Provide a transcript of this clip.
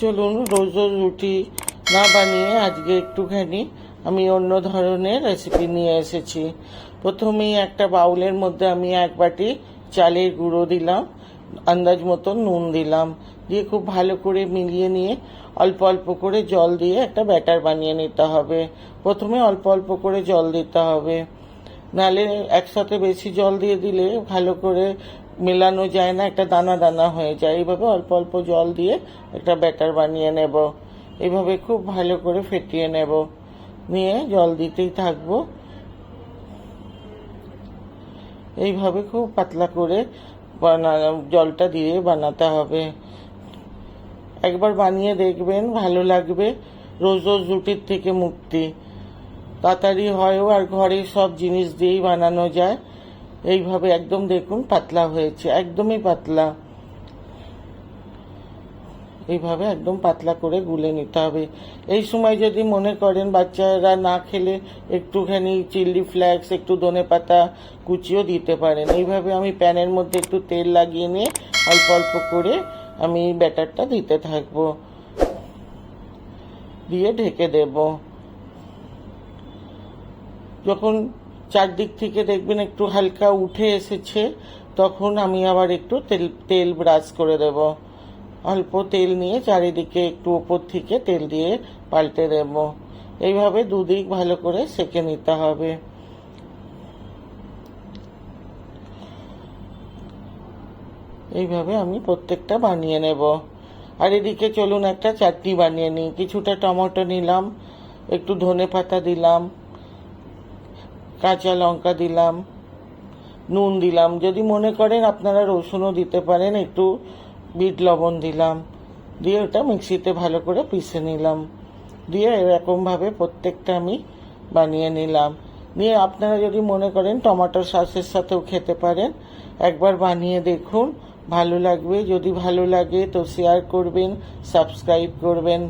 চলুন রোজ রোজ রুটি না বানিয়ে আজকে একটুখানি আমি অন্য ধরনের রেসিপি নিয়ে এসেছি। প্রথমেই একটা বাউলের মধ্যে আমি এক বাটি চালের গুঁড়ো দিলাম, আন্দাজ মতো নুন দিলাম, দিয়ে খুব ভালো করে মিলিয়ে নিয়ে অল্প অল্প করে জল দিয়ে একটা ব্যাটার বানিয়ে নিতে হবে। প্রথমে অল্প অল্প করে জল দিতে হবে। নালে একসাথে বেশি জল দিয়ে দিলে ভালো করে মেলানো যায় না, একটা দানা দানা হয়ে যায়। এইভাবে অল্প অল্প জল দিয়ে একটা ব্যাটার বানিয়ে নেব। এইভাবে খুব ভালো করে ফেটিয়ে নেব। নিয়ে জল দিতেই থাকব। এইভাবে খুব পাতলা করে বানা জলটা দিয়ে বানাতে হবে। একবার বানিয়ে দেখবেন, ভালো লাগবে। রোজ রোজ রুটির থেকে মুক্তি। তাড়াতাড়ি হয়ও আর ঘরে সব জিনিস দিয়েই বানানো যায়। এইভাবে একদম দেখুন পাতলা হয়েছে, একদমই পাতলা। এইভাবে একদম পাতলা করে গুলে নিতে হবে। এই সময় যদি মনে করেন বাচ্চারা না খেলে একটুখানি চিলি ফ্লেক্স, একটু ধনে পাতা কুচিও দিতে পারেন। এইভাবে আমি প্যানের মধ্যে একটু তেল লাগিয়ে নিয়ে অল্প অল্প করে আমি ব্যাটারটা দিতে থাকব। দিয়ে ঢেকে দেবো। যখন চারদিক থেকে দেখবেন একটু হালকা উঠে এসেছে, তখন আমি আবার একটু তেল তেল ব্রাশ করে দেব। অল্প তেল নিয়ে চারিদিকে একটু ওপর থেকে তেল দিয়ে পাল্টে দেব। এইভাবে দুদিক ভালো করে সেকে নিতে হবে। এইভাবে আমি প্রত্যেকটা বানিয়ে নেব। আর এদিকে চলুন একটা চাটনি বানিয়ে নিই। কিছুটা টমেটো নিলাম, একটু ধনে পাতা দিলাম কাঁচা লঙ্কা দিলাম, নুন দিলাম। যদি মনে করেন আপনারা রসুনও দিতে পারেন, একটু বিট লবণ দিলাম, দিয়ে ওটা মিক্সিতে ভালো করে পিষে নিলাম। দিয়ে এরকমভাবে প্রত্যেকটা আমি বানিয়ে নিলাম। নিয়ে আপনারা যদি মনে করেন টমেটোর সসের সাথেও খেতে পারেন, একবার বানিয়ে দেখুন, ভালো লাগবে। যদি ভালো লাগে তো শেয়ার করবেন সাবস্ক্রাইব করবেন।